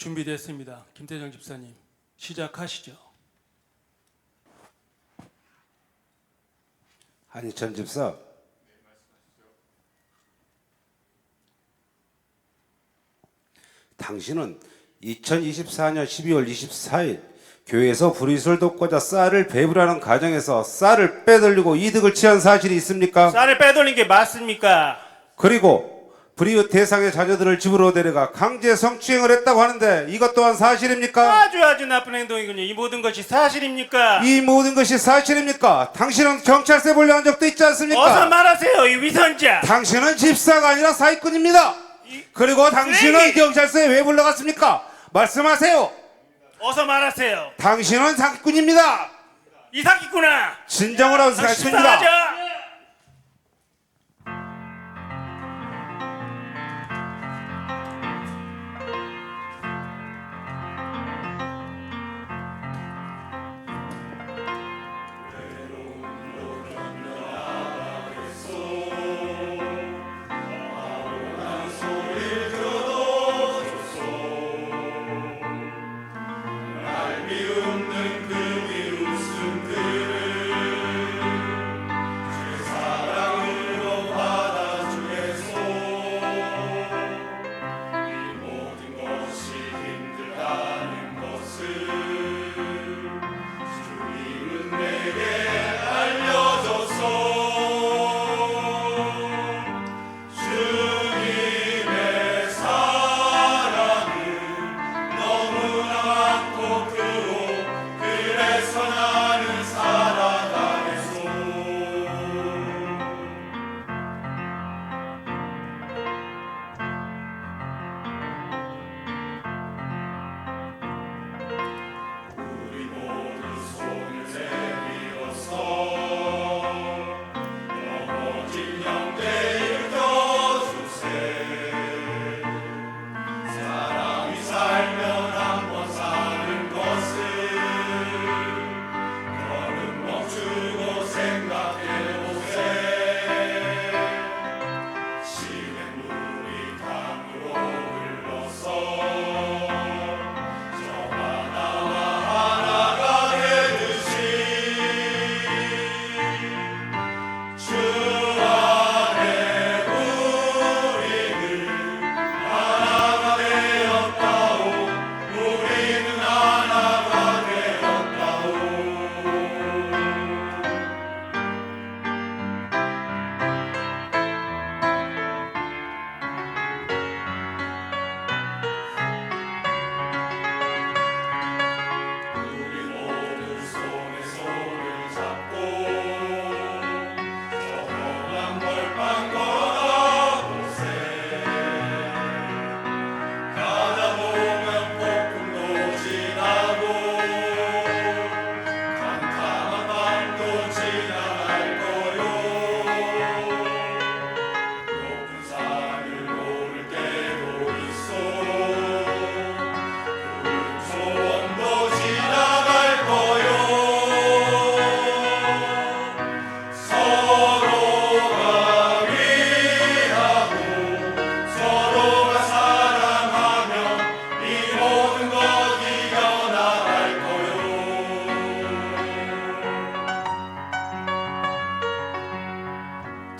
준비됐습니다. 김태정 집사님 시작하시죠. 한희천 집사. 당신은 2024년 12월 24일 교회에서 불이슬 돕고자 쌀을 배불하는 가정에서 쌀을 빼돌리고 이득을 취한 사실이 있습니까? 쌀을 빼돌린 게 맞습니까? 그리고 불이웃 대상의 자녀들을 집으로 데려가 강제 성추행을 했다고 하는데 이것 또한 사실입니까? 아주 아주 나쁜 행동이군요. 이 모든 것이 사실입니까? 이 모든 것이 사실입니까? 당신은 경찰서에 몰려간 적도 있지 않습니까? 어서 말하세요, 이 위선자. 당신은 집사가 아니라 사기꾼입니다. 그리고 당신은 쓰레기! 경찰서에 왜 불러갔습니까? 말씀하세요. 어서 말하세요. 당신은 사기꾼입니다. 이 사기꾼아. 진정을 하고 사기꾼입니다. 식사하자. yeah.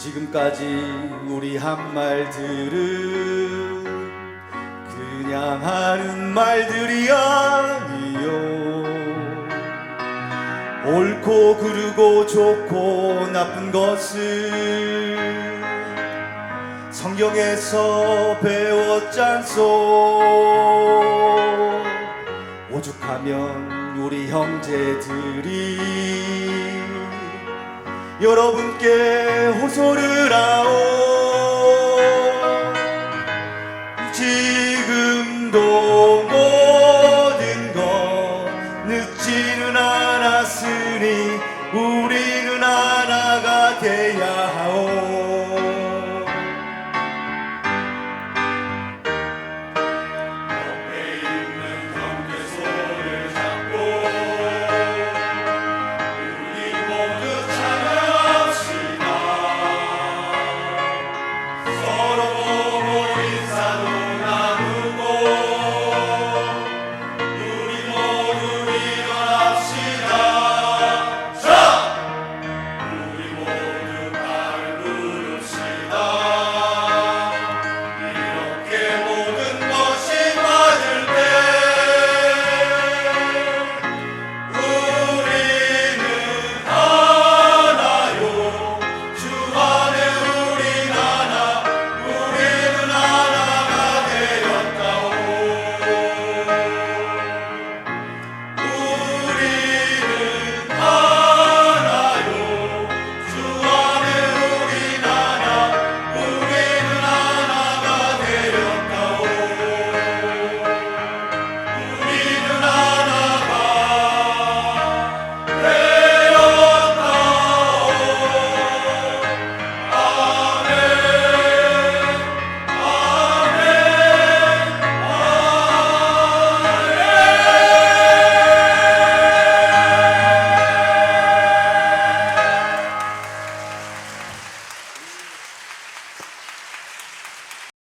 지금까지 우리 한 말들은 그냥 하는 말들이 아니요. 옳고 그르고 좋고 나쁜 것을 성경에서 배웠잖소. 오죽하면 우리 형제들이 여러분께 호소를 하오